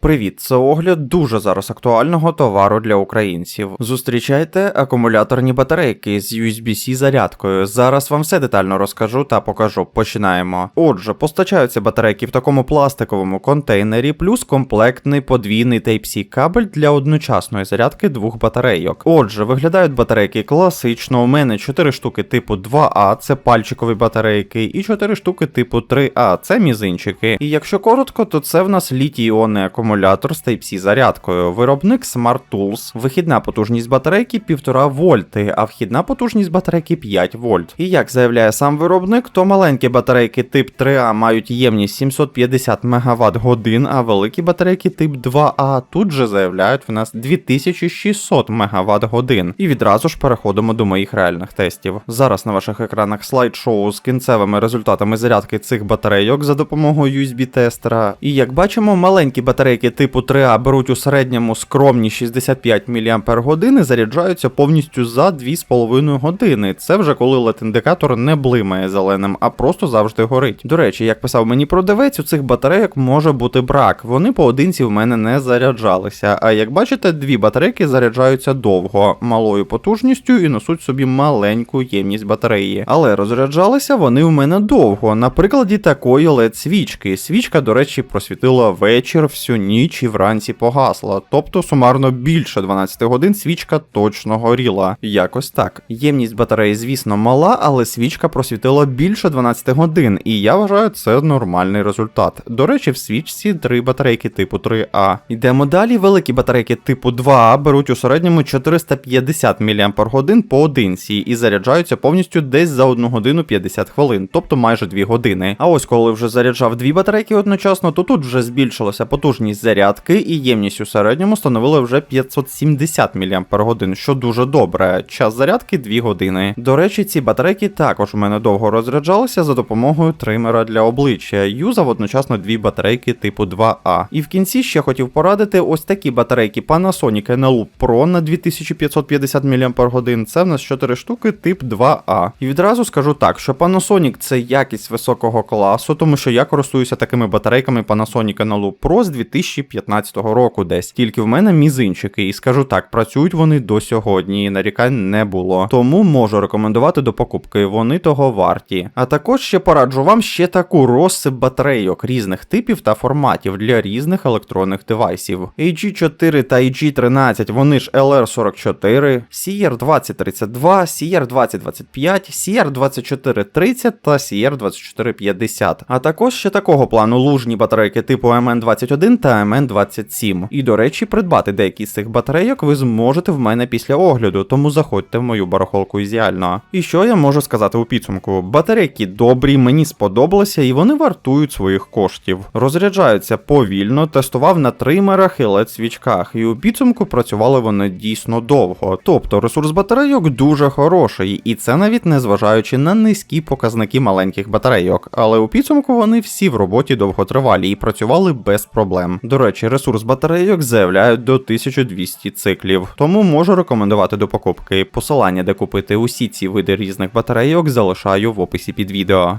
Привіт, це огляд дуже зараз актуального товару для українців. Зустрічайте акумуляторні батарейки з USB-C зарядкою. Зараз вам все детально розкажу та покажу. Починаємо. Отже, постачаються батарейки в такому пластиковому контейнері, плюс комплектний подвійний Type-C кабель для одночасної зарядки двох батарейок. Отже, виглядають батарейки класично. У мене 4 штуки типу 2А, це пальчикові батарейки, і 4 штуки типу 3А, це мізинчики. І якщо коротко, то це в нас літій іонний акумулятор з Type-C зарядкою. Виробник Smart Tools. Вихідна потужність батарейки 1,5 вольти, а вхідна потужність батарейки 5 вольт. І як заявляє сам виробник, то маленькі батарейки тип 3А мають ємність 750 МВт годин, а великі батарейки тип 2А тут же заявляють в нас 2600 МВт годин. І відразу ж переходимо до моїх реальних тестів. Зараз на ваших екранах слайд-шоу з кінцевими результатами зарядки цих батарейок за допомогою USB-тестера. І як бачимо, маленькі батарейки типу 3А беруть у середньому скромні 65 мАч заряджаються повністю за 2,5 години. Це вже коли LED-індикатор не блимає зеленим, а просто завжди горить. До речі, як писав мені продавець, у цих батарейок може бути брак. Вони поодинці в мене не заряджалися. А як бачите, дві батарейки заряджаються довго, малою потужністю і несуть собі маленьку ємність батареї. Але розряджалися вони в мене довго. На прикладі такої LED свічки. Свічка, до речі, просвітила вечір, всю ніч і вранці погасла. Тобто сумарно більше 12 годин свічка точно горіла. Якось так. Ємність батареї, звісно, мала, але свічка просвітила більше 12 годин, і я вважаю це нормальний результат. До речі, в свічці три батарейки типу 3А. Йдемо далі. Великі батарейки типу 2А беруть у середньому 450 мАч поодинці і заряджаються повністю десь за 1 годину 50 хвилин, тобто майже 2 години. А ось коли вже заряджав дві батарейки одночасно, то тут вже збільшилася потужність зарядки і ємність у середньому становила вже 570 мАч, що дуже добре. Час зарядки 2 години. До речі, ці батарейки також у мене довго розряджалися за допомогою тримера для обличчя. Юзав одночасно дві батарейки типу 2А. І в кінці ще хотів порадити ось такі батарейки Panasonic Eneloop Pro на 2550 мАч. Це в нас 4 штуки тип 2А. І відразу скажу так, що Panasonic це якість високого класу, тому що я користуюся такими батарейками Panasonic Eneloop Pro з 2015 року десь. Тільки в мене мізинчики, і скажу так, працюють вони до сьогодні, і нарікань не було. Тому можу рекомендувати до покупки, вони того варті. А також ще пораджу вам ще таку розсип батарейок різних типів та форматів для різних електронних девайсів. AG4 та AG13, вони ж LR44, CR2032, CR2025, CR2430 та CR2450. А також ще такого плану лужні батарейки типу MN21 та MN27. І до речі, придбати деякі з цих батарейок ви зможете в мене після огляду, тому заходьте в мою барахолку ізіально. І що я можу сказати у підсумку? Батарейки добрі, мені сподобалися і вони вартують своїх коштів. Розряджаються повільно, тестував на тримерах і led свічках, і у підсумку працювали вони дійсно довго. Тобто ресурс батарейок дуже хороший, і це навіть не зважаючи на низькі показники маленьких батарейок. Але у підсумку вони всі в роботі довготривалі і працювали без проблем. До речі, ресурс батарейок заявляють до 1200 циклів, тому можу рекомендувати до покупки. Посилання, де купити усі ці види різних батарейок, залишаю в описі під відео.